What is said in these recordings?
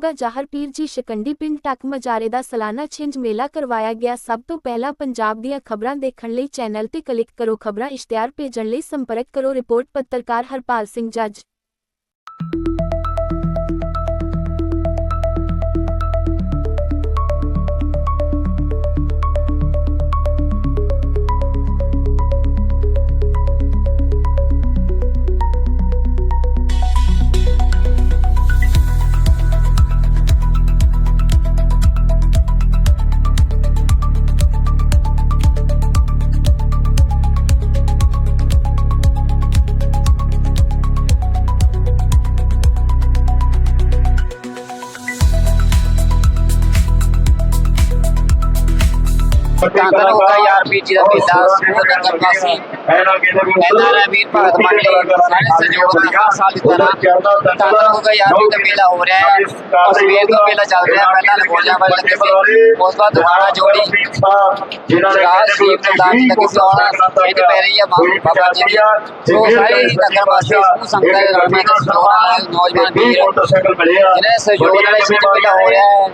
ਸਾਹਿਬਗਾ ਜ਼ਾਹਰ ਪੀਰ ਜੀ ਸ਼ਿਕੰਡੀ ਪਿੰਡ ਟੱਕ ਮਜਾਰੇ ਦਾ ਸਾਲਾਨਾ ਛਿੰਝ ਮੇਲਾ ਕਰਵਾਇਆ ਗਿਆ। ਸਭ ਤੋਂ ਪਹਿਲਾਂ ਪੰਜਾਬ ਦੀਆਂ ਖਬਰਾਂ ਦੇਖਣ ਲਈ ਚੈਨਲ ਤੇ ਕਲਿੱਕ ਕਰੋ, ਖਬਰਾਂ ਇਸ਼ਤਿਹਾਰ ਭੇਜਣ ਲਈ ਸੰਪਰਕ ਕਰੋ, ਰਿਪੋਰਟ ਪੱਤਰਕਾਰ ਹਰਪਾਲ ਸਿੰਘ ਜੱਜ। ਕਾਂਗਰ ਹੋ ਗਿਆ ਯਾਰ ਵੀਰ ਜੀ ਦਾ ਮੇਲਾ ਸਮੂਹ ਨਗਰ ਵਾਸੀ ਐਨਆਰਆਈ ਵੀਰ ਭਗਤ ਮੰਡਲੀ ਸਾਰੇ ਸਹਿਯੋਗ ਦੀ ਤਰ੍ਹਾਂ ਕਾਂਗਰ ਹੋ ਗਿਆ ਯਾਰ ਵੀਰ ਦਾ ਮੇਲਾ ਹੋ ਰਿਹਾ ਹੈ। ਔਰ ਸਵੇਰ ਤੋਂ ਮੇਲਾ ਚੱਲ ਰਿਹਾ। ਪਹਿਲਾਂ ਲਗੋਲਿਆਂ ਵਾਲੇ ਲੱਗੇ ਸੀ। ਉਸ ਬਾਅਦ ਦੁਬਾਰਾ ਜੋੜੀ। ਹੈ ਬਾਬਾ ਜੀ ਦੀ। ਸੋ ਸਾਰੇ ਹੀ ਨਗਰ ਵਾਸੀ ਸੰਗਤਾਂ ਦੇ ਦੇ ਨੌਜਵਾਨ ਵੀਰ। ਦੇ ਸਹਿਯੋਗ ਨਾਲ ਹੋ ਰਿਹਾ ਹੈ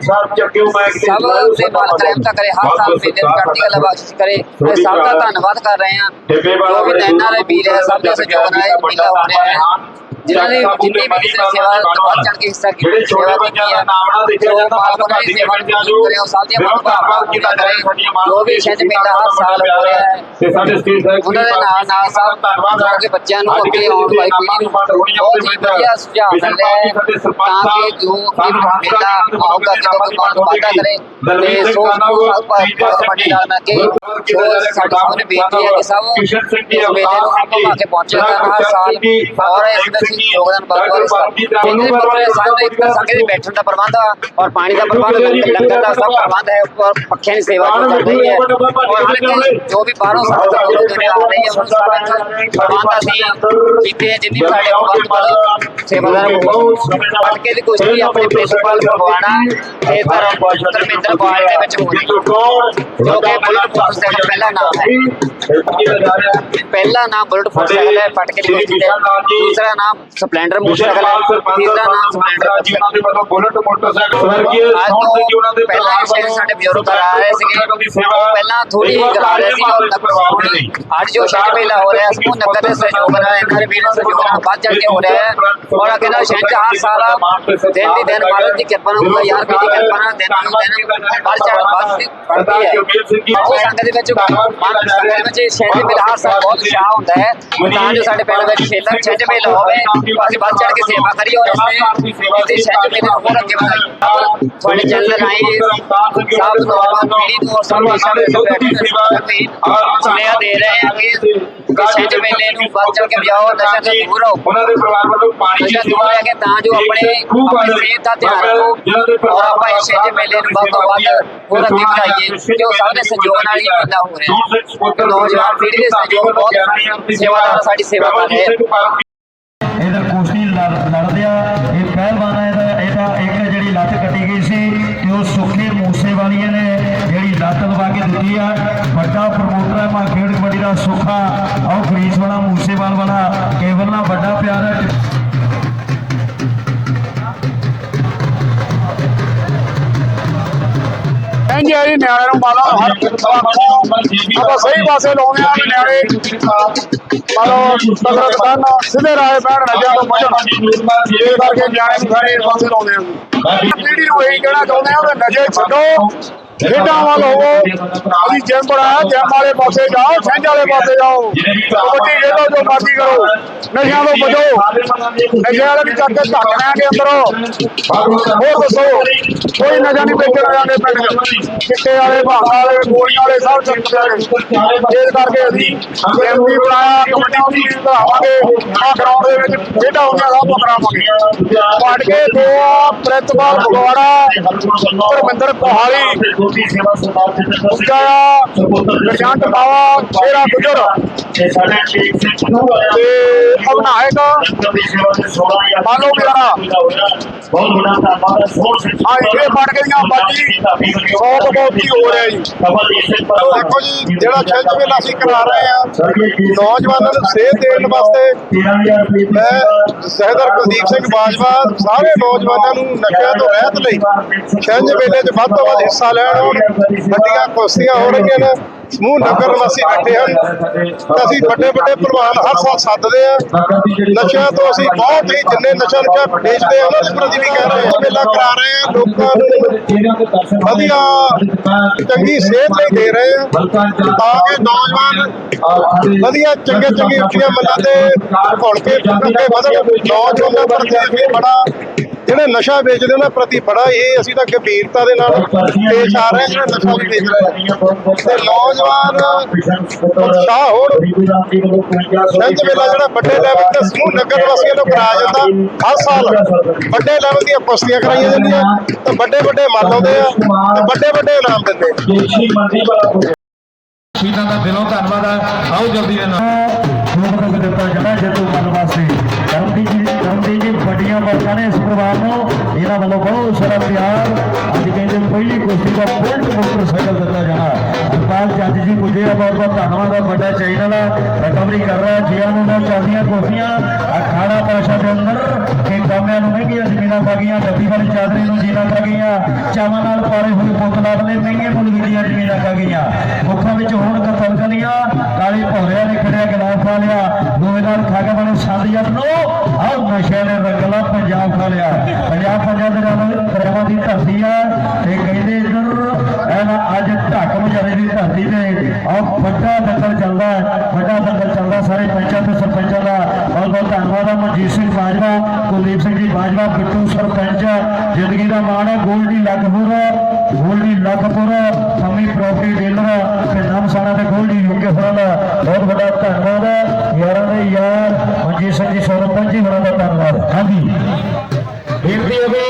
ਸਭ ਦੇ ਮਾਲਕ ਰਹਿਮਤ ਕਰੇ ਹਰ ਸਾਲ ਮੇਲੇ ਨੂੰ ਚੜ੍ਹਦੀ ਕਲਾ ਬਖਸ਼ਿਸ਼ ਕਰੇ। ਤੇ ਸਭ ਦਾ ਧੰਨਵਾਦ ਕਰ ਰਹੇ ਹਾਂ। ਜੋ ਵੀ ਐਨਆਰਆਈ ਵੀਰ ਹੈ ਸਭ ਦੇ ਸਹਿਯੋਗ ਨਾਲ ਇਹ ਮੇਲਾ ਹੋ ਰਿਹਾ ਹੈ। ਜਿਨ੍ਹਾਂ ਨੇ ਜਿੰਨੀ ਵੀ ਕਿਸੇ ਸੇਵਾ ਵੱਧ ਚੜ੍ਹ ਕੇ ਹਿੱਸਾ ਕੀਤਾ ਸੇਵਾ ਕੀਤੀ ਹੈ ਜੋ ਮਾਲਕ ਉਹਨਾਂ ਦੀ ਸੇਵਾ ਨੂੰ ਕਬੂਲ ਕਰੇ ਉਹ ਸਭ ਦੀਆਂ ਮਨੋਕਾਮਨਾਵਾਂ ਪੂਰੀਆਂ ਕਰੇ ਜੋ ਵੀ ਛਿੰਝ ਮੇਲਾ ਹਰ ਸਾਲ ਹੋ ਰਿਹਾ ਹੈ ਤੇ ਸਾਡੇ ਸਟੇਟ ਸਾਹਿਬ ਉਹਨਾਂ ਦੇ ਨਾਲ ਨਾਲ ਸਭ ਜੋ ਕਿ ਬੱਚਿਆਂ ਨੂੰ ਅੱਗੇ ਆਉਣ ਵਾਲੀ ਪੀੜ੍ਹੀ ਨੂੰ ਬਹੁਤ ਹੀ ਵਧੀਆ ਸੁਝਾਅ ਮਿਲ ਰਿਹਾ ਹੈ ਤਾਂ ਕਿ ਜੋ ਕਿ ਮੇਲਾ ਆਊਗਾ ਜਦੋਂ ਕੋਈ ਕੌਣ ਵਾਧਾ ਕਰੇ ਤੇ ਸੋ ਸਭ ਭਾਰਤ ਮੰਡੀ ਨਾਲ ਮੈਂ ਕਿ ਜੋ ਸਾਡੇ ਸਾਹਮਣੇ ਬੇਨਤੀ ਹੈ ਕਿ ਸਭ ਇਸ ਮੇਲੇ ਨੂੰ ਘੁਮਾ ਕੇ ਪਹੁੰਚਿਆ ਕਰਨ ਹਰ ਸਾਲ ਔਰ ਇਸ ਵਿੱਚ ਯੋਗਦਾਨ ਬਹੁਤ ਜਿੰਨੇ ਵੀ ਪੂਰੇ ਸਾਰੇ ਇੱਕ ਸੰਗੇ ਦੇ ਬੈਠਣ ਦਾ ਪ੍ਰਬੰਧ ਆ ਔਰ ਪਾਣੀ ਦਾ ਪ੍ਰਬੰਧ ਲੰਗਰ ਦਾ ਸਭ ਪ੍ਰਬੰਧ ਹੈ ਉੱਪਰ ਪੱਖਿਆਂ ਦੀ ਸੇਵਾ ਜੋ ਚੱਲ ਰਹੀ ਹੈ। ਔਰ ਜੋ ਵੀ ਬਾਹਰੋਂ ਸੰਗਤ ਦੂਰੋਂ ਦੁਨੀਆ ਆ ਰਹੀ ਹੈ ਸਾਰੇ ਪ੍ਰਬੰਧ ਅਸੀਂ ਕੀਤੇ ਹੈ ਜਿੰਨੀ ਸਾਡੇ ਵੱਧ ਤੋਂ ਵੱਧ ਸੇਵਾਦਾਰ ਪਟਕੇ ਦੀ ਕੁਸ਼ਤੀ ਵੀ ਆਪਣੇ ਪ੍ਰਿੰਸੀਪਲ ਭਗਵਾਨਾ ਇਹ ਤਰ੍ਹਾਂ ਧਰਮਿੰਦਰ ਬਾਲ ਦੇ ਵਿੱਚ ਹੋ ਰਹੀ ਹੈ ਜੋ ਕਿ ਬੁਲਟ ਮੋਟਰਸਾਈਕਲ ਪਹਿਲਾ ਨਾਮ ਹੈ। ਪਹਿਲਾ ਨਾਮ ਬੁਲਟ ਮੋਟਰਸਾਈਕਲ ਹੈ ਪਟਕੇ ਦੀ ਦਾ ਦੂਸਰਾ ਨਾਮ ਸਪਲੈਂਡਰ ਮੋਟਰਸਾਈਕਲ ਤੀਸਰਾ ਨਾਮ ਸਪਲੈਂਡਰ ਉਹਨਾਂ ਦੇ ਵੱਲੋਂ ਬੁਲਟ ਮੋਟਰਸਾਈਕਲ ਸਵਰਗੀ ਅੱਜ ਸੌ ਜੀ ਉਹਨਾਂ ਦੇ ਪਹਿਲਾਂ ਸਾਡੇ ਬਜ਼ੁਰਗ ਕਰਾ ਰਹੇ ਸੀਗੇ। ਪਹਿਲਾਂ ਥੋੜੀ ਹੀ ਕਰਾ ਰਹੇ ਸੀ ਔਰ ਥੋੜੀ ਅੱਜ ਜੋ ਛਿੰਝ ਮੇਲਾ ਹੋ ਰਿਹਾ ਸਮੂਹ ਨਗਰ ਦੇ ਸਹਿਯੋਗ ਨਾਲ ਐਨਆਰ ਵੀਰ ਦੇ ਸਹਿਯੋਗ ਨਾਲ ਵੱਧ ਚੜ ਕੇ ਹੋ ਰਿਹਾ ਹੈ। ਔਰ ਅੱਗੇ ਨਾਲ ਛਿੰਝ ਹਰ ਸਾਲ ਦਿਨ ਦੀ ਦਿਨ ਮਾਲਕ ਦੀ ਕਿਰਪਾ ਨਾਲ ਹੁੰਦਾ ਯਾਰ ਵੀ ਦੀ ਕਿਰਪਾ ਨਾਲ ਦਿਨ ਨੂੰ ਦਿਨ ਵੱਧ ਚੜ ਵੱਧ ਪੜਦੀ ਹੈ। ਉਹ ਸੰਗਤ ਦੇ ਵਿੱਚ ਮਨ ਸੰਗਤ ਦੇ ਵਿੱਚ ਛਿੰਝ ਮੇਲਾ ਹਰ ਸਾਲ ਬਹੁਤ ਉਤਸ਼ਾਹ ਹੁੰਦਾ ਹੈ। ਤਾਂ ਜੋ ਸਾਡੇ ਪਿੰਡ ਵਿੱਚ ਛੇਲਾ ਛਿੰਝ ਮੇਲਾ ਹੋਵੇ ਅਸੀਂ ਵੱਧ ਚੜ ਕੇ ਸੇਵਾ ਔਰ ਹੋਰ ਅੱਗੇ ਤੁਹਾਡੇ ਚੈਨਲ ਰਾਹੀਂ ਸਭ ਨੌਜਵਾਨ ਪੀੜ੍ਹੀ ਨੂੰ ਔਰ ਸਭ ਦੇਸ਼ਾਂ ਦੇ ਸੁਨੇਹਾ ਦੇ ਰਹੇ ਹਾਂ ਕਿ ਕਿ ਛਿੰਝ ਮੇਲੇ ਨੂੰ ਵੱਧ ਚੜ ਕੇ ਵਜਾਓ ਨਸ਼ਾ ਤੋਂ ਦੂਰ ਰਹੋ। ਉਹਨਾਂ ਦੇ ਪਰਿਵਾਰ ਵੱਲੋਂ ਪਾਣੀ ਨਸ਼ਾ ਦੂਰ ਰਹਿ ਕੇ ਤਾਂ ਜੋ ਆਪਣੇ ਆਪਣੀ ਸਿਹਤ ਦਾ ਧਿਆਨ ਰੱਖੋ ਔਰ ਆਪਾਂ ਇਸ ਮੇਲੇ ਨੂੰ ਵੱਧ ਤੋਂ ਵੱਧ ਹੋਰ ਅੱਗੇ ਵਧਾਈਏ ਜੋ ਸਭ ਦੇ ਸਹਿਯੋਗ ਨਾਲ ਹੀ ਮੇਲਾ ਹੋ ਰਿਹਾ ਨੌਜਵਾਨ ਪੀੜ੍ਹੀ ਦੇ ਸਹਿਯੋਗ ਬਹੁਤ ਸੇਵਾਦਾਰ ਸਾਡੀ ਸੇਵਾ ਕਰ ਰਹੇ ਹੈ ਇਹਦਾ ਕੁਸ਼ਤੀ ਲੜ- ਲੜਦੇ ਆ ਇਹ ਪਹਿਲਵਾਨ ਆ ਇਹਦਾ ਇਹਦਾ ਇੱਕ ਜਿਹੜੀ ਲੱਤ ਕੱਟੀ ਗਈ ਸੀ ਤੇ ਉਹ ਸੁੱਖੇ ਮੂਸੇ ਵਾਲੀਆਂ ਨੇ ਜਿਹੜੀ ਲੱਤ ਲਵਾ ਕੇ ਦਿੱਤੀ ਆ। ਵੱਡਾ ਪ੍ਰਮੋਟਰ ਹੈ ਮਾ ਖੇਡ ਕਬੱਡੀ ਦਾ ਸੁੱਖਾ ਆਓ ਗਰੀਸ ਵਾਲਾ, ਮੂਸੇਵਾਲ ਵਾਲਾ, ਕੇਵਲ ਨਾਲ ਵੱਡਾ ਪਿਆਰ ਹੈ ਇੰਜ ਹੈ ਜੀ ਨਿਆਣੇ ਨੂੰ ਮਾਲਾ ਹਰ ਆਪਾਂ ਸਹੀ ਪਾਸੇ ਲਾਉਂਦੇ ਆ ਵੀ ਨਿਆਣੇ ਮਾਲੋ ਤਗਰਤ ਕਰਨ ਸਿੱਧੇ ਰਾਹ ਬੈਠ ਨਜਾਂ ਤੋਂ ਬਚਣ ਇਹ ਕਰਕੇ ਨਿਆਣੇ ਨੂੰ ਸਾਰੇ ਪਾਸੇ ਲਾਉਂਦੇ ਆ। ਪੀੜੀ ਨੂੰ ਇਹੀ ਕਹਿਣਾ ਚਾਹੁੰਦੇ ਆ ਵੀ ਨਸ਼ੇ ਛੱਡੋ। ਖੇਡਾਂ ਵੱਲ ਹੋਵੋ। ਅਸੀਂ ਜਿਮ ਬਣਾਇਆ ਜਿਮ ਵਾਲੇ ਪਾਸੇ ਜਾਓ ਛਿੰਝ ਵਾਲੇ ਪਾਸੇ ਜਾਓ। ਕਬੱਡੀ ਖੇਡੋ, ਜੋ ਮਰਜ਼ੀ ਕਰੋ। ਨਸ਼ਿਆਂ ਤੋਂ ਬਚੋ। ਨਸ਼ੇ ਵਾਲੇ ਵੀ ਚੱਕ ਕੇ ਧੱਕ ਲੈਣਗੇ ਅੰਦਰੋਂ। ਹੋਰ ਦੱਸੋ, ਕੋਈ ਨਸ਼ਾ ਨਹੀਂ ਵੇਚਣ ਜਾਂਦੇ ਪਿੰਡ ਚ। ਚਿੱਟੇ ਵਾਲੇ, ਭਾਂਗਾ ਵਾਲੇ, ਗੋਲੀਆਂ ਵਾਲੇ, ਸਭ ਚੱਕਦੇ ਨੇ ਇਸ ਕਰਕੇ ਅਸੀਂ ਜਿਮ ਵੀ ਬਣਾਇਆ, ਕਬੱਡੀ ਵੀ ਬਣਾਵਾਂਗੇ। ਆ ਗਰਾਊਂਡ ਦੇ ਵਿੱਚ ਖੇਡਾਂ ਹੁੰਦੀਆਂ, ਸਭ ਕਰਾਵਾਂਗੇ। ਪੜ ਕੇ ਦੋ ਪ੍ਰਿੰਸੀਪਲ ਫਗਵਾੜਾ, ਧਰਮਿੰਦਰ ਕੋਹਾਲੀ ਮੂਰਤੀ ਸੇਵਾ ਸਰਦਾਰ ਜਿੰਦਰ ਸਿੰਘ ਦੂਜਾ ਜੰਟ ਬਾਵਾ ਸ਼ੇਰਾ ਗੁਜਰ। ਤੇ ਸਾਡੇ ਸ਼ੇਖ ਸਿੰਘ ਚੰਨੂ ਤੇ ਅਵਨਾਇਕ ਬਾਲੋ ਪਿਆਰਾ ਬਹੁਤ ਬੜਾ ਧੰਨਵਾਦ। ਹੈ ਸੋਹਣ ਸਿੰਘ ਹਾਂ, ਇਹ ਬਣ ਗਈਆਂ ਬਾਜੀ। ਬਹੁਤ ਬਹੁਤ ਹੀ ਹੋ ਰਿਹਾ ਜੀ ਦੇਖੋ ਜੀ ਜਿਹੜਾ ਛਿੰਝ ਮੇਲਾ ਅਸੀਂ ਕਰਾ ਰਹੇ ਆ ਨੌਜਵਾਨਾਂ ਨੂੰ ਸੇਧ ਦੇਣ ਵਾਸਤੇ ਮੈਂ ਸਹਿਦਰ ਕੁਲਦੀਪ ਸਿੰਘ ਬਾਜਵਾ ਸਾਰੇ ਨੌਜਵਾਨਾਂ ਨੂੰ ਨਸ਼ਿਆਂ ਤੋਂ ਰਹਿਤ ਲਈ ਛਿੰਝ ਮੇਲੇ 'ਚ ਵੱਧ ਤੋਂ ਵੱਧ ਹਿੱਸਾ ਲੈਣ ਵੱਡੀਆਂ ਕੁਸ਼ਤੀਆਂ ਹੋ ਨੇ, ਸਮੂਹ ਨਗਰ ਨਿਵਾਸੀ ਬੈਠੇ ਹਨ। ਅਸੀਂ ਵੱਡੇ ਵੱਡੇ ਪਹਿਲਵਾਨ ਹਰ ਸਾਲ ਸੱਦਦੇ ਆ ਨਸ਼ਿਆਂ ਤੋਂ ਅਸੀਂ ਬਹੁਤ ਹੀ ਜਿੰਨੇ ਨਸ਼ਾ ਨਸ਼ਾ ਵੇਚਦੇ ਆ ਉਹਨਾਂ ਦੇ ਪ੍ਰਤੀ ਵੀ ਕਹਿ ਰਹੇ ਆ ਮੇਲਾ ਕਰਾ ਰਹੇ ਆ ਲੋਕਾਂ ਨੂੰ। ਵਧੀਆ ਚੰਗੀ ਸਿਹਤ ਲਈ ਦੇ ਰਹੇ ਆ ਤਾਂ ਕਿ ਨੌਜਵਾਨ ਵਧੀਆ ਚੰਗੇ ਚੰਗੇ ਉੱਚੀਆਂ ਮੰਨਾਂ ਤੇ ਘੁਲ ਕੇ ਅੱਗੇ ਵਧਣ। ਨੌਜਵਾਨਾਂ ਪ੍ਰਤੀ ਅਸੀਂ ਬੜਾ ਜਿਹੜੇ ਨਸ਼ਾ ਵੇਚਦੇ ਉਹਨਾਂ ਪ੍ਰਤੀ ਬੜਾ ਇਹ ਅਸੀਂ ਤਾਂ ਗੰਭੀਰਤਾ ਦੇ ਨਾਲ ਪੇਸ਼ ਆ ਰਹੇ ਹਾਂ, ਨਸ਼ਾ ਵੀ ਵੇਚ ਰਹੇ ਤੇ ਨੌਜਵਾਨ ਉਤਸ਼ਾਹ ਹੋਣ ਸੰਤ ਮੇਲਾ ਜਿਹੜਾ ਵੱਡੇ ਲੈਵਲ ਤੇ ਸਮੂਹ ਨਗਰ ਵਾਸੀਆਂ ਨੂੰ ਕਰਾਇਆ ਜਾਂਦਾ ਹਰ ਸਾਲ ਵੱਡੇ ਲੈਵਲ ਦੀਆਂ ਪਸਤੀਆਂ ਕਰਾਈਆਂ ਜਾਂਦੀਆਂ, ਤੇ ਵੱਡੇ ਵੱਡੇ ਮੱਲ ਆਉਂਦੇ ਆ, ਤੇ ਵੱਡੇ ਵੱਡੇ ਇਨਾਮ ਦਿੰਦੇ ਸ਼ਹੀਦਾਂ ਦਾ ਦਿਲੋਂ ਧੰਨਵਾਦ ਆਓ ਜਲਦੀ ਦੇ ਨਾਲ। ਵੱਲੋਂ ਬਹੁਤ ਸਾਰਾ ਪਿਆਰ। ਅੱਜ ਕਹਿੰਦੇ ਪਹਿਲੀ ਕੁਸ਼ਤੀ ਦਾ ਪੁਆਇੰਟ ਮੋਟਰਸਾਈਕਲ ਦਿੱਤਾ ਜਾਣਾ। ਹਰਪਾਲ ਜੱਜ ਜੀ ਪੁੱਜੇ ਆ, ਬਹੁਤ ਬਹੁਤ ਧੰਨਵਾਦ। ਆ ਵੱਡਾ ਚੈਨਲ ਆ। ਰਿਕਵਰੀ ਕਰ ਰਿਹਾ, ਜੀਆਂ ਨੂੰ ਨਾ ਚੱਲਦੀਆਂ ਕੁਸ਼ਤੀਆਂ। ਅਖਾੜਾ ਪਾਸ਼ਾ ਦੇ ਅੰਦਰ ਕਿ ਕਾਮਿਆਂ ਨੂੰ ਮਹਿੰਗੀਆਂ ਜ਼ਮੀਨਾਂ ਪਾ ਗਈਆਂ ਡੱਬੀ ਵਾਲੀ ਚਾਦਰੀ ਨੂੰ ਜੀਨਾ ਪਾ ਗਈਆਂ, ਚਾਵਾਂ ਨਾਲ ਪਾਰੇ ਹੋਏ ਪੁੱਤ ਲਾਡਲੇ ਮਹਿੰਗੇ ਮੁੱਲ ਵਿਕੀਆਂ ਜ਼ਮੀਨਾਂ ਪਾ ਗਈਆਂ। ਮੁੱਖਾਂ ਵਿੱਚ ਹੋਣ ਕਤਲ ਕਲੀਆਂ ਕਾਲੀ ਭੌਰਿਆਂ ਨੇ ਖੜਿਆ ਗਲਾਫ ਪਾ ਲਿਆ। ਦੋਵੇਂ ਨਾਲ ਬਣੇ ਸੰਦ ਨੂੰ। ਆਹ ਨਸ਼ੇ ਨੇ ਰੰਗਲਾ ਪੰਜਾਬ ਖਾ ਲਿਆ। ਪੰਜਾਬ ਪੰਜਾਬ ਦੇ ਨਾਲ ਦਰਿਆਵਾਂ ਦੀ ਧਰਤੀ ਆ। ਤੇ ਕਹਿੰਦੇ ਇੱਧਰ ਐਨਾ ਅੱਜ ਢੱਕ ਮਜਾਰੇ ਦੀ ਧਰਤੀ ਤੇ ਆਹ ਵੱਡਾ ਦਖਲ ਚੱਲਦਾ ਵੱਡਾ ਦੰਗਲ ਚੱਲਦਾ ਸਾਰੇ ਪੰਚਾਂ ਤੇ ਸਰਪੰਚਾਂ ਦਾ। ਬਹੁਤ ਬਹੁਤ ਧੰਨਵਾਦ ਹੈ ਮਨਜੀਤ ਸਿੰਘ ਬਾਜਵਾ, ਕੁਲਦੀਪ ਸਿੰਘ ਜੀ ਬਾਜਵਾ, ਬਿੱਟੂ ਸਰਪੰਚ। ਜ਼ਿੰਦਗੀ ਦਾ ਮਾਣ ਹੈ, ਗੋਲਡੀ ਲਖਪੁਰ ਗੋਲਡੀ ਲਖਪੁਰ, ਸਮੀ ਪ੍ਰਾਪਰਟੀ ਡੀਲਰ ਤੇ ਨਾਮਸਾਨਾ ਤੇ ਗੋਲਡੀ ਯੂਕੇ ਹੋਰਾਂ ਦਾ ਬਹੁਤ ਵੱਡਾ ਧੰਨਵਾਦ ਹੈ। ਯਾਰਾਂ ਦੇ ਯਾਰ ਮਨਜੀਤ ਸਿੰਘ ਜੀ ਸਰਪੰਚ ਜੀ ਹੋਰਾਂ ਦਾ ਧੰਨਵਾਦ। ਹਾਂਜੀ। ਬੇਨਤੀ ਹੈ ਵੀ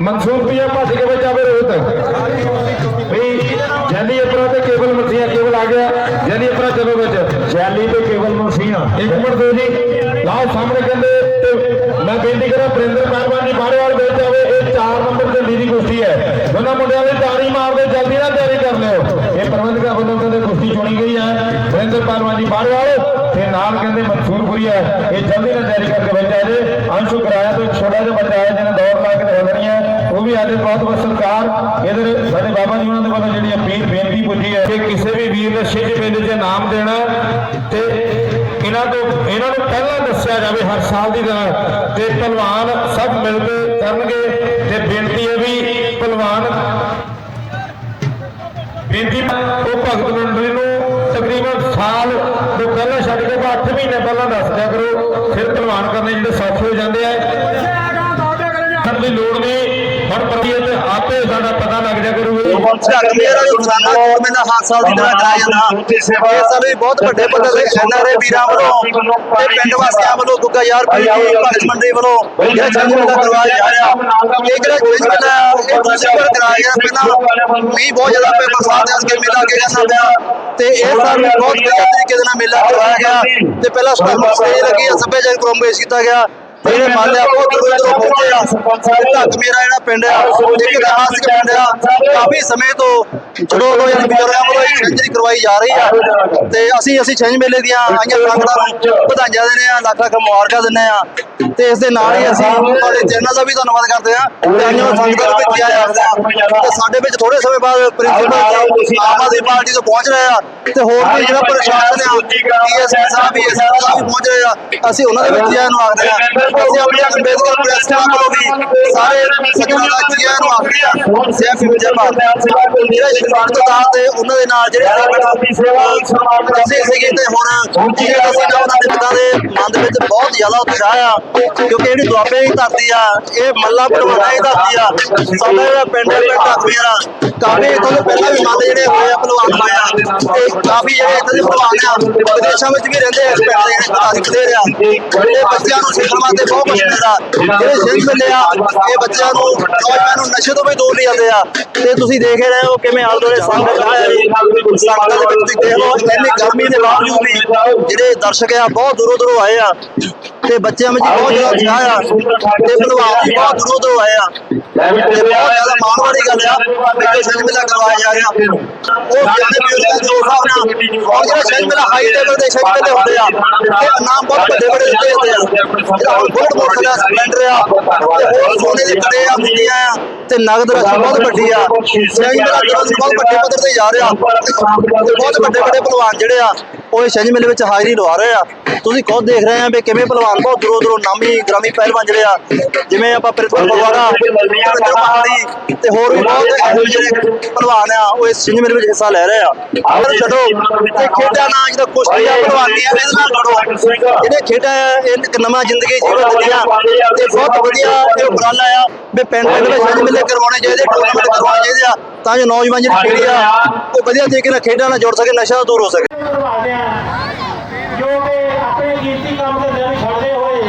ਮਨਸੂਰ ਪੀਆ ਭੱਜ ਕੇ ਵਿੱਚ ਆਵੇ ਰੋਹਿਤ। ਵੀ ਜੈਲੀ ਅਪਰਾ ਤੇ ਕੇਵਲ ਮਸੀਹਾ ਕੇਵਲ ਆ ਗਿਆ। ਜੈਲੀ ਅਪਰਾ ਚਲੋ ਵਿੱਚ। ਜੈਲੀ ਤੇ ਕੇਵਲ ਮਸੀਹਾ। ਇੱਕ ਮਿੰਟ ਦਿਓ ਜੀ। ਲਾਓ ਸਾਹਮਣੇ ਕਹਿੰਦੇ ਮੈਂ ਬੇਨਤੀ ਕਰਾਂ ਪ੍ਰਿੰਦਰ ਮਹਿਰਬਾਨ ਜੀ ਬਾੜੇ ਵਾਲ ਵਿੱਚ ਆਵੇ। ਇਹ 4 ਨੰਬਰ ਤੇ ਲੀਦੀ ਕੁਸ਼ਤੀ ਹੈ। ਦੋਨਾਂ ਮੁੰਡਿਆਂ ਦੀ ਤਾਰੀ ਮਾਰਦੇ ਜਲਦੀ ਨਾਲ ਤਿਆਰੀ ਕਰ ਲਿਓ। ਇਹ ਪ੍ਰਬੰਧਕਾਂ ਵੱਲੋਂ ਚੁਣੀ ਗਈ ਹੈ। ਪ੍ਰਿੰਦਰ ਮਹਿਰਬਾਨ ਜੀ ਬਾੜੇ ਵਾਲ ਤੇ ਨਾਲ ਕਹਿੰਦੇ ਮਨਸੂਰਪੁਰੀ ਹੈ। ਇਹ ਜਲਦੀ ਨਾਲ ਤਿਆਰੀ ਕਰਕੇ ਵਿੱਚ ਜੇ। ਅੰਸ਼ੂ ਕਰਾਇਆ ਤੋਂ ਛੋਟਾ ਜਿਹਾ ਬੱਚਾ ਹੈ ਜਿਹਨੇ ਦੌੜ ਲਾ ਕੇ ਦਿਖਾਉਣੀ ਹੈ। ਉਹ ਵੀ ਅੱਜ ਬਹੁਤ ਬਹੁਤ ਸਰਕਾਰ। ਇਧਰ ਸਾਡੇ ਬਾਬਾ ਜੀ ਉਹਨਾਂ ਦੇ ਵੱਲੋਂ ਜਿਹੜੀ ਅਪੀਲ ਬੇਨਤੀ ਪੁੱਜੀ ਹੈ ਕਿ ਕਿਸੇ ਵੀ ਵੀਰ ਨੇ ਛਿੰਝ ਪਿੰਡ 'ਚ ਨਾਮ ਦੇਣਾ ਤੇ ਇਹਨਾਂ ਤੋਂ ਇਹਨਾਂ ਨੂੰ ਪਹਿਲਾਂ ਦੱਸਿਆ ਜਾਵੇ ਹਰ ਸਾਲ ਦੀ ਤਰ੍ਹਾਂ। ਤੇ ਪਹਿਲਵਾਨ ਸਭ ਮਿਲ ਕੇ ਕਰਨਗੇ। ਤੇ ਬੇਨਤੀ ਹੈ ਵੀ ਪਹਿਲਵਾਨ ਫਿਰ ਪਹਿਲਵਾਨ ਕਰਨੇ ਜਿਹੜੇ ਸੌਖੇ ਹੋ ਜਾਂਦੇ ਆ। ਕਰੂਗਾ ਮੇਰਾ ਜੋ ਸਾਡਾ ਮੇਲਾ ਹਰ ਸਾਲ ਦੀ ਤਰ੍ਹਾਂ ਕਰਾਇਆ ਜਾਂਦਾ ਇਹ ਸਾਰੇ ਬਹੁਤ ਵੱਡੇ ਪੱਧਰ ਤੇ ਐਨਆਰਏ ਵੀਰਾਂ ਵੱਲੋਂ ਤੇ ਪਿੰਡ ਵਾਸੀਆਂ ਵੱਲੋਂ ਗੁੱਗਾ ਯਾਰ ਪੀਰ ਭਗਤ ਮੰਡੀ ਵੱਲੋਂ ਜਿਹੜਾ ਜੰਗ ਮੇਲਾ ਕਰਵਾਇਆ ਜਾ ਰਿਹਾ। ਇਹ ਜਿਹੜਾ ਜੰਗ ਮੇਲਾ ਹੈ, ਇਹ ਦੂਸਰੀ ਵਾਰ ਕਰਾਇਆ ਗਿਆ ਪਹਿਲਾਂ ਮੀਂਹ ਬਹੁਤ ਜ਼ਿਆਦਾ ਪਿਆ ਬਰਸਾਤ ਦੇ ਮੇਲਾ ਪਿਆ ਤੇ ਇਹ ਸਾਲ ਬਹੁਤ ਵਧੀਆ ਤਰੀਕੇ ਦੇ ਨਾਲ ਮੇਲਾ ਕਰਵਾਇਆ ਗਿਆ। ਤੇ ਪਹਿਲਾਂ ਸਟੇਜ ਲੱਗੀ ਆ ਸੱਭਿਆਚਾਰਕ ਪ੍ਰੋਗਰਾਮ ਪੇਸ਼ ਕੀਤਾ ਗਿਆ। ਤੇ ਜਿਹੜੇ ਮਾਲਿਆ ਬਹੁਤ ਦੂਰ ਦੂਰੋਂ ਪਹੁੰਚੇ ਆ ਤੇ ਢੱਕ ਮੇਰਾ ਜਿਹੜਾ ਪਿੰਡ ਆ ਇੱਕ ਇਤਿਹਾਸਿਕ ਪਿੰਡ ਆ। ਕਾਫੀ ਸਮੇਂ ਤੋਂ ਜੜੋ ਲੋ ਯਾਨੀ ਬਜ਼ੁਰਗਾਂ ਵੱਲੋਂ ਇਹ ਛਿੰਝ ਕਰਵਾਈ ਜਾ ਰਹੀ ਆ। ਤੇ ਅਸੀਂ ਅਸੀਂ ਛਿੰਝ ਮੇਲੇ ਦੀਆਂ ਆਈਆਂ ਸੰਗਤਾਂ ਨੂੰ ਵਧਾਈਆਂ ਦਿੰਦੇ ਆ ਲੱਖ ਲੱਖ ਮੁਬਾਰਕਾਂ ਦਿੰਦੇ ਆ ਤੇ ਇਸ ਦੇ ਨਾਲ ਹੀ ਅਸੀਂ ਤੁਹਾਡੇ ਚੈਨਲ ਦਾ ਵੀ ਧੰਨਵਾਦ ਕਰਦੇ ਆ ਤੇ ਆਈਆਂ ਸੰਗਤਾਂ ਨੂੰ ਭੇਜਿਆ ਜਾਂਦਾ ਤੇ ਸਾਡੇ ਵਿੱਚ ਥੋੜੇ ਸਮੇਂ ਬਾਅਦ ਪ੍ਰਿੰਸੀਪਲ ਆਮ ਆਦਮੀ ਪਾਰਟੀ ਤੋਂ ਪਹੁੰਚ ਰਹੇ ਆ। ਤੇ ਹੋਰ ਵੀ ਜਿਹੜਾ ਪ੍ਰਸ਼ਾਸਨ ਆ ਡੀਐਸਪੀ ਸਾਹਿਬ ਵੀ ਪਹੁੰਚ ਰਹੇ ਆ। ਅਸੀਂ ਉਹਨਾਂ ਦੇ ਵਿੱਚ ਨੂੰ ਆਖਦੇ ਆ ਅਸੀਂ ਆਪਣੀ ਅੰਬੇਦਕਰ ਪ੍ਰੈਸ ਕਲੱਬ ਵੱਲੋਂ ਸਾਰੇ ਸੱਜਣਾਂ ਦਾ ਜੀਆਂ ਨੂੰ ਆਖਦੇ ਆ। ਸਿਆਫੀ ਮੁਜਰਮਾ ਜਿਹੜਾ ਇਸ਼ਤਿਹਾਰ ਤੋਂ ਤਾਂ ਤੇ ਉਹਨਾਂ ਦੇ ਨਾਲ ਜਿਹੜੇ ਅਸੀਂ ਸੀਗੇ ਤੇ ਹੁਣ ਜਿਹੜਾ ਅਸੀਂ ਉਹਨਾਂ ਦੇ ਪਿਤਾ ਦੇ ਮਨ ਦੇ ਵਿੱਚ ਬਹੁਤ ਜ਼ਿਆਦਾ ਉਤਸ਼ਾਹ ਆ, ਕਿਉਂਕਿ ਜਿਹੜੀ ਦੁਆਬੇ ਦੀ ਧਰਤੀ ਆ, ਇਹ ਮੱਲਾ ਪਰਵਾਨਾ ਦੀ ਧਰਤੀ ਆ। ਸਾਡਾ ਜਿਹੜਾ ਪਿੰਡ ਹੈ, ਪਿੰਡ ਧਰਤੀ ਕਾਫੀ ਇਥੋਂ ਦੇ ਪਹਿਲਾਂ ਵੀ ਮੰਨ ਜਿਹੜੇ ਹੋਏ ਆ, ਭਲਵਾਨ ਹੋਏ ਆ। ਤੇ ਕਾਫੀ ਜਿਹੜੇ ਇੱਥੇ ਦੇ ਭਲਵਾਨ ਆ, ਵਿਦੇਸ਼ਾਂ ਵਿੱਚ ਵੀ ਰਹਿੰਦੇ ਆ ਪਿੰਡ ਦੇ ਜਿਹੜੇ ਭਰਾ ਦਿਖਦੇ ਆ। ਤੇ ਬੱਚਿਆਂ ਨੂੰ ਸਿੱਖਣ ਵਾਸਤੇ ਬਹੁਤ ਕੁਝ ਮਿਲਦਾ। ਜਿਹੜੇ ਸਿੰਘ ਮਿਲੇ ਆ, ਇਹ ਬੱਚਿਆਂ ਨੂੰ, ਨੌਜਵਾਨਾਂ ਨੂੰ ਨਸ਼ੇ ਤੋਂ ਵੀ ਦੂਰ ਲੈ ਜਾਂਦੇ ਆ। ਤੇ ਤੁਸੀਂ ਦੇਖ ਰਹੇ ਹੋ ਕਿਵੇਂ ਆਲੇ ਦੁਆਲੇ ਸੰਗਤ ਲਾਇਆ ਜੀ। ਸੰਗਤਾਂ ਦੇ ਵਿੱਚ ਤੁਸੀਂ ਦੇਖ ਲਓ, ਇੰਨੀ ਗਰਮੀ ਦੇ ਬਾਵਜੂਦ ਵੀ ਜਿਹੜੇ ਦਰਸ਼ਕ ਆ, ਬਹੁਤ ਦੂਰੋਂ ਦੂਰੋਂ ਆਏ ਆ। ਤੇ ਬੱਚਿਆਂ ਵਿੱਚ ਬਹੁਤ ਜ਼ਿਆਦਾ ਉਤਸ਼ਾਹ ਆ। ਤੇ ਭਲਵਾਨ ਵੀ ਬਹੁਤ ਦੂਰੋਂ ਦੂਰੋਂ ਆਏ ਆ। ਤੇ ਬਹੁਤ ਜ਼ਿਆਦਾ ਮਾਣ ਵਾਲੀ ਗੱਲ ਆ ਕਿ ਇਹ ਮੇਲਾ ਕਰਵਾਇਆ ਜਾ ਰਿਹਾ। ਉਹ ਸਿਆਣੇ ਬਜ਼ੁਰਗਾਂ ਦੇ ਹਿਸਾਬ ਨਾਲ ਔਰ ਜਿਹੜਾ ਸਿੰਘ ਮੇਲਾ ਹਾਈ ਲੈਵਲ ਦੇ ਸਿੰਘ ਮੇਲੇ ਹੁੰਦੇ ਆ, ਇਹ ਨਾਮ ਬਹੁਤ ਵੱਡੇ ਵੱਡੇ ਦਿੱਤੇ ਜਾਂਦੇ ਆ। ਜਿਹੜਾ ਹੁਣ ਬੁਲਟ ਮੋਟਰ ਆ ਸਪਲੈਂਡਰ ਆ, ਤੇ ਹੋਰ ਸੋਨੇ ਦੇ ਕੜੇ ਆ ਮੁੰਦੀਆਂ ਆ, ਤੇ ਨਗਦ ਰਾਸ਼ੀ ਬਹੁਤ ਵੱਡੀ ਆ। ਸਿੰਘ ਮੇਲਾ ਬਹੁਤ ਵੱਡੇ ਪੱਧਰ ਤੇ ਜਾ ਰਿਹਾ। ਬਹੁਤ ਵੱਡੇ ਵੱਡੇ ਭਲਵਾਨ ਜਿਹੜੇ ਆ, ਉਹ ਇਸ ਛਿੰਝ ਮੇਲੇ ਵਿੱਚ ਹਾਜ਼ਰੀ ਲਵਾ ਰਹੇ ਆ। ਤੁਸੀਂ ਖੁਦ ਦੇਖ ਰਹੇ ਆ ਵੀ ਕਿਵੇਂ ਭਲਵਾਨ ਬਹੁਤ ਦੂਰੋਂ ਦੂਰੋਂ ਨਾਮੀ ਗ੍ਰਾਮੀ ਪਹਿਲਵਾਨ ਜਿਹੜੇ ਆ, ਜਿਵੇਂ ਆਪਾਂ ਪ੍ਰਿਤਪਾਲ ਪਗਵਾੜਾ ਰਵਿੰਦਰ ਤੇ ਹੋਰ ਵੀ ਬਹੁਤ ਇਹੋ ਜਿਹੜੇ ਭਲਵਾਨ ਆ, ਉਹ ਇਸ ਛਿੰਝ ਵਿੱਚ ਹਿੱਸਾ ਲੈ ਰਹੇ ਆ। ਪਰ ਛੱਡੋ ਤੇ ਖੇਡਾਂ ਨਾਲ ਜਿਹੜਾ ਕੁਸ਼ਤੀ ਆ ਭਲਵਾਨੀ ਆ ਇਹਦੇ ਨਾਲ ਜੁੜੋ। ਜਿਹੜੇ ਖੇਡਾਂ ਇੱਕ ਨਵਾਂ ਜ਼ਿੰਦਗੀ ਜੀਵਨ ਦਿੰਦੀਆਂ ਤੇ ਬਹੁਤ ਵਧੀਆ ਇਹ ਉਪਰਾਲਾ ਆ ਵੀ ਪਿੰਡ ਪਿੰਡ ਵਿੱਚ ਛਿੰਝ ਮੇਲੇ ਕਰਵਾਉਣੇ ਚਾਹੀਦੇ ਟੂਰਨਾਮੈਂਟ ਕਰਵਾਉਣੇ ਚਾਹੀਦੇ ਆ, ਤਾਂ ਜੋ ਨੌਜਵਾਨ ਜਿਹੜੀ ਪੀੜ੍ਹੀ ਆ, ਉਹ ਵਧੀਆ ਤਰੀਕੇ ਨਾਲ ਖੇਡਾਂ ਨਾਲ ਜੁੜ ਸਕੇ, ਨਸ਼ਾ ਤੋਂ ਦੂਰ ਹੋ ਸਕੇ ਕਰਵਾਉਂਦੇ ਆ ਜੋ ਕਿ ਆਪਣੇ ਕੀਰਤੀ ਕੰਮ ਦੇ ਦਿਨ ਛੱਡਦੇ ਹੋਏ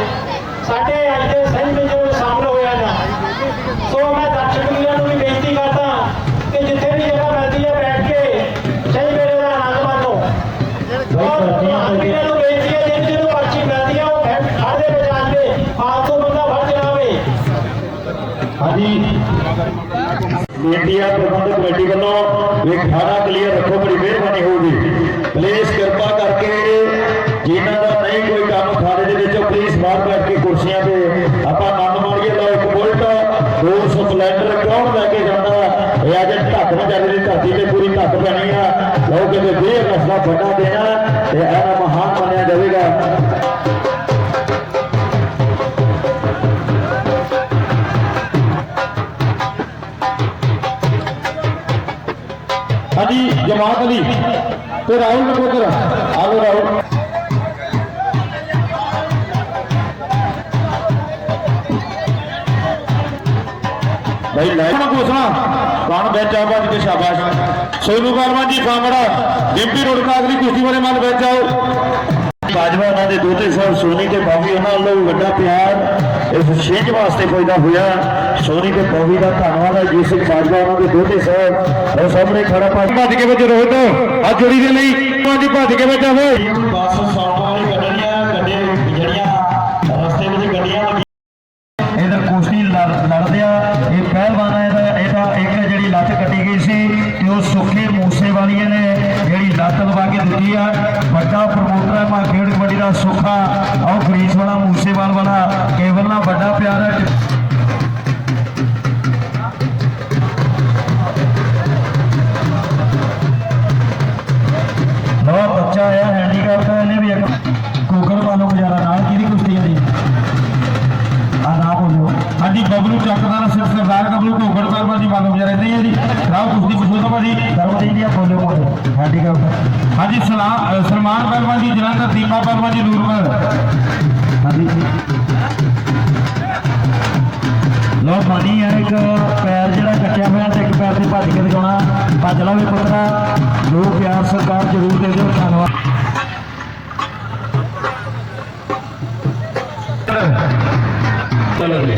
ਸਾਡੇ ਅੱਜ ਦੇ ਸਿੰਘ ਵਿੱਚ ਸ਼ਾਮਲ ਹੋਇਆ ਜਾ ਸੋ ਮੈਂ ਦਰਸ਼ਕ ਵੀਰਾਂ ਨੂੰ ਵੀ ਬੇਨਤੀ ਕਰਦਾ ਕਿ ਜਿੱਥੇ ਵੀ ਜਗ੍ਹਾ ਮਿਲਦੀ ਹੈ ਬੈਠ ਕੇ ਸਿੰਘ ਮੇਰੇ ਦਾ ਆਨੰਦ ਮਾਣੋ ਔਰ ਵੀਰਾਂ ਨੂੰ ਬੇਨਤੀ ਹੈ ਜਿਹਨੂੰ ਜਿਹਨੂੰ ਪਰਚੀ ਮਿਲਦੀ ਹੈ ਉਹ ਬੈਠ ਖੜਦੇ ਬਚਾ ਕੇ ਫਾਲਤੂ ਬੰਦਾ ਫੜ ਚਲਾਵੇ ਹਾਂਜੀ ਮੀਡੀਆ ਪ੍ਰਬੰਧਕ ਕਮੇਟੀ ਵੱਲੋਂ ਵੀ ਕਲੀਅਰ ਰੱਖੋ, ਬੜੀ ਮਿਹਰਬਾਨੀ ਹੋਊਗੀ। ਪਲੀਜ਼ ਕਿਰਪਾ ਕਰਕੇ ਜਿਨ੍ਹਾਂ ਦਾ ਨਹੀਂ ਕੋਈ ਕੰਮ ਖਾਣੇ ਦੇ ਵਿੱਚੋਂ, ਪਲੀਜ਼ ਬਾਹਰ ਬੈਠ ਕੇ ਕੁਰਸੀਆਂ ਤੇ ਆਪਾਂ ਆਨੰਦ ਮਾਣੀਏ ਲਓ ਇੱਕ ਬੁਲਟ 200 ਸਪਲੈਂਡਰ ਕੌਣ ਲੈ ਕੇ ਜਾਂਦਾ? ਇਹ ਅੱਜ ਢੱਕ ਨਾ ਚੱਲ ਰਹੀ ਧਰਤੀ ਤੇ ਪੂਰੀ ਢੱਕ ਪੈਣੀ ਆ। ਲਓ ਕਿਤੇ 20 ਅਗਸਤ ਦਾ ਵੱਡਾ ਦਿਨ ਤੇ ਇਹਦਾ ਜਮਾਤ ਅਲੀ ਤੇ ਰਾਹੁਲ ਨਕੋਦਰ ਆਲੋ ਰਾਹੁਲ। ਭਾਈ ਲਾਈਵ ਨੂੰ ਘੋਸ਼ਣਾ ਕੌਣ ਵਿੱਚ ਆ ਭੱਜ ਕੇ ਸ਼ਾਬਾਸ਼। ਸੋਨੂ ਕਾਲਵਾ ਜੀ, ਕਾਂਗੜਾ ਡਿੰਪੀ ਰੋਡ ਕਾਗਰੀ ਕੁਸ਼ਤੀ ਵਾਲੇ ਮਨ ਵਿੱਚ ਆਓ। ਬਾਜਵਾ ਉਹਨਾਂ ਦੇ ਦੋਤੇ ਸਾਹਿਬ ਸੋਨੀ ਤੇ ਬਾਵੀ ਉਹਨਾਂ ਵੱਲੋਂ ਵੀ ਵੱਡਾ ਪਿਆਰ। ਇਸ ਛੇਜ ਵਾਸਤੇ ਪੈਦਾ ਹੋਇਆ। ਸੋਨੀ ਤੇ ਬਾਵੀ ਦਾ ਧੰਨਵਾਦ ਹੈ। ਜੀ ਸਿੰਘ ਬਾਜਵਾ ਉਹਨਾਂ ਦੇ ਦੋਤੇ ਸਾਹਿਬ ਉਹ ਸਾਹਮਣੇ ਖੜਾ ਪਾ ਭੱਜ ਕੇ ਵਿੱਚ ਰੋਹਿਤ ਆ ਜੋੜੀ ਦੇ ਲਈ। ਪੰਜ ਭੱਜ ਕੇ ਵਿੱਚ ਆਵੇ ਕੇਵਲ ਨਾਲ ਵੱਡਾ ਪਿਆਰ ਹੈ ਨਵਾਂ ਬੱਚਾ ਆਇਆ ਹੈਂਡੀਕੈਪ ਦਾ ਇਹਨੇ ਵੀ ਇੱਕ ਕੋਕਰ ਵਾਲੋ ਗੁਜ਼ਾਰਾ। ਨਾਲ ਕਿਹਦੀ ਕੁਸ਼ਤੀ ਹੈ ਜੀ? ਆ ਨਾ ਬੋਲਿਓ। ਹਾਂਜੀ ਬਬਲੂ ਚੱਕਦਾਰ ਸਿਰ ਸਰਦਾਰ ਬਬਲੂ ਘੋਗੜ ਸਾਹਿਬ ਜੀ ਮਾਲੂਮ ਜਰੇ ਨਹੀਂ ਹੈ ਜੀ ਰਾਹ ਕੁਸ਼ਤੀ ਪੁੱਛੋ ਤਾਂ ਭਾਜੀ। ਦਰਵਾਜ਼ੇ ਇੰਡੀਆ ਬੋਲਿਓ ਬੋਲਿਓ। ਹੈਂਡੀਕੈਪ ਹਾਂਜੀ ਸਲਾਮ ਅ, ਸਲਮਾਨ ਪਹਿਲਵਾਨ ਜੀ ਜਲੰਧਰ ਦੀਪਾ ਪਹਿਲਵਾਨ ਜੀ ਨੂਰਮਲ ਹਾਂਜੀ ਲੋ ਪਾਣੀ ਹੈ ਇੱਕ ਪੈਰ ਜਿਹੜਾ ਕੱਟਿਆ ਹੋਇਆ ਤੇ ਇੱਕ ਪੈਰ ਤੇ ਭੱਜ ਕੇ ਦਿਖਾਉਣਾ। ਭੱਜ ਲਓ ਵੀ ਪੁੱਤਰਾ ਜੋ ਪਿਆਰ ਸਰਕਾਰ ਜ਼ਰੂਰ ਦੇ ਦਿਓ, ਧੰਨਵਾਦ। ਚਲੋ ਜੀ।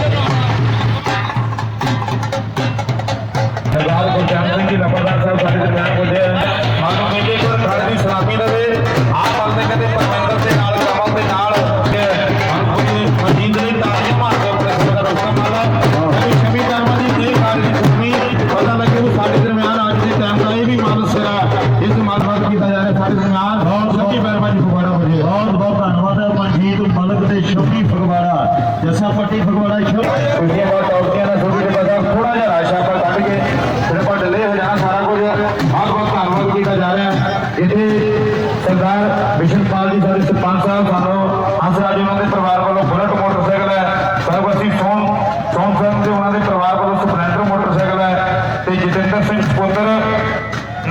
ਰਿਹਾ ਸਾਡੇ ਦਰਮਿਆਨ ਬਹੁਤ ਸੱਚੀ ਜੀ ਫਗਵਾੜਾ ਵਜੇ। ਬਹੁਤ ਬਹੁਤ ਧੰਨਵਾਦ ਹੈ। ਮਨਜੀਤ ਮਲਕ ਤੇ ਸ਼ਮੀ ਫਗਵਾੜਾ। ਜੱਸਾ ਪੱਟੀ ਫਗਵਾੜਾ ਕੁੜੀਆਂ ਬਹੁਤ ਟੌਪੀਆਂ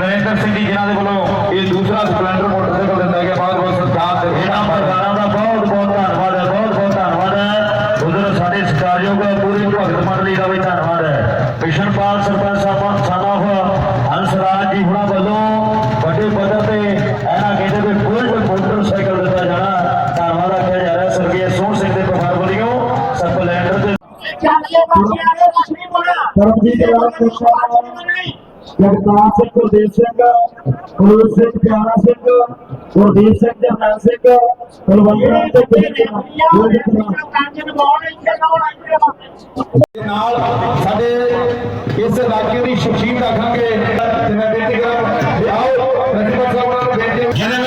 ਨਰਿੰਦਰ ਸਿੰਘ ਜੀ ਜਿਨ੍ਹਾਂ ਦੇ ਵੱਲੋਂ ਇਹ ਦੂਸਰਾ ਸਪਲੈਂਡਰ ਮੋਟਰਸਾਈਕਲ ਦਿੱਤਾ ਗਿਆ। ਬਹੁਤ ਬਹੁਤ ਸਤਿਕਾਰ ਦੇ ਇਹਨਾਂ ਪਰਿਵਾਰਾਂ ਦਾ ਬਹੁਤ ਬਹੁਤ ਧੰਨਵਾਦ ਹੈ ਬਹੁਤ ਬਹੁਤ ਧੰਨਵਾਦ ਹੈ। ਉਧਰ ਸਾਡੇ ਸਤਿਕਾਰਯੋਗ ਪੂਰੀ ਭਗਤ ਮੰਡਲੀ ਦਾ ਵੀ ਧੰਨਵਾਦ ਹੈ। ਕਿਸ਼ਨਪਾਲ ਸਰਪੰਚ ਸਾਹਿਬ ਸਾਨਾਫ ਹੰਸਰਾਜ ਜੀ ਹੁਣਾਂ ਵੱਲੋਂ ਵੱਡੇ ਪੱਧਰ ਤੇ ਇਹਨਾਂ ਕਹਿੰਦੇ ਵੀ ਕੋਈ ਮੋਟਰਸਾਈਕਲ ਦਿੱਤਾ ਜਾਣਾ। ਧੰਨਵਾਦ ਆਖਿਆ ਜਾ ਰਿਹਾ ਸਰਗੇ ਸੋਹਣ ਸਿੰਘ ਦੇ ਪਰਿਵਾਰ ਵੱਲੋਂ। ਸਪਲੈਂਡਰ ਦੇ ਕਰਮਜੀਤ ਰਾਮ ਕ੍ਰਿਸ਼ਨ ਜਗਤਾਰ ਸਿੰਘ ਗੁਰਦੇਵ ਸਿੰਘ ਗੁਰੂ ਸਿੰਘ ਪਿਆਰਾ ਸਿੰਘ ਗੁਰਦੀਪ ਸਿੰਘ ਜਰਨਲ ਸਿੰਘ ਕੁਲਵੰਤਰਾ ਤੇ ਨਾਲ ਸਾਡੇ ਇਸ ਇਲਾਕੇ ਦੀ ਸ਼ਖਸੀਅਤ ਰੱਖਾਂਗੇ ਤੇ ਮੈਂ ਬੇਨਤੀ ਕਰਾਂ ਆਓ ਸਾਹਿਬ ਨਾਲ ਬੇਨਤੀ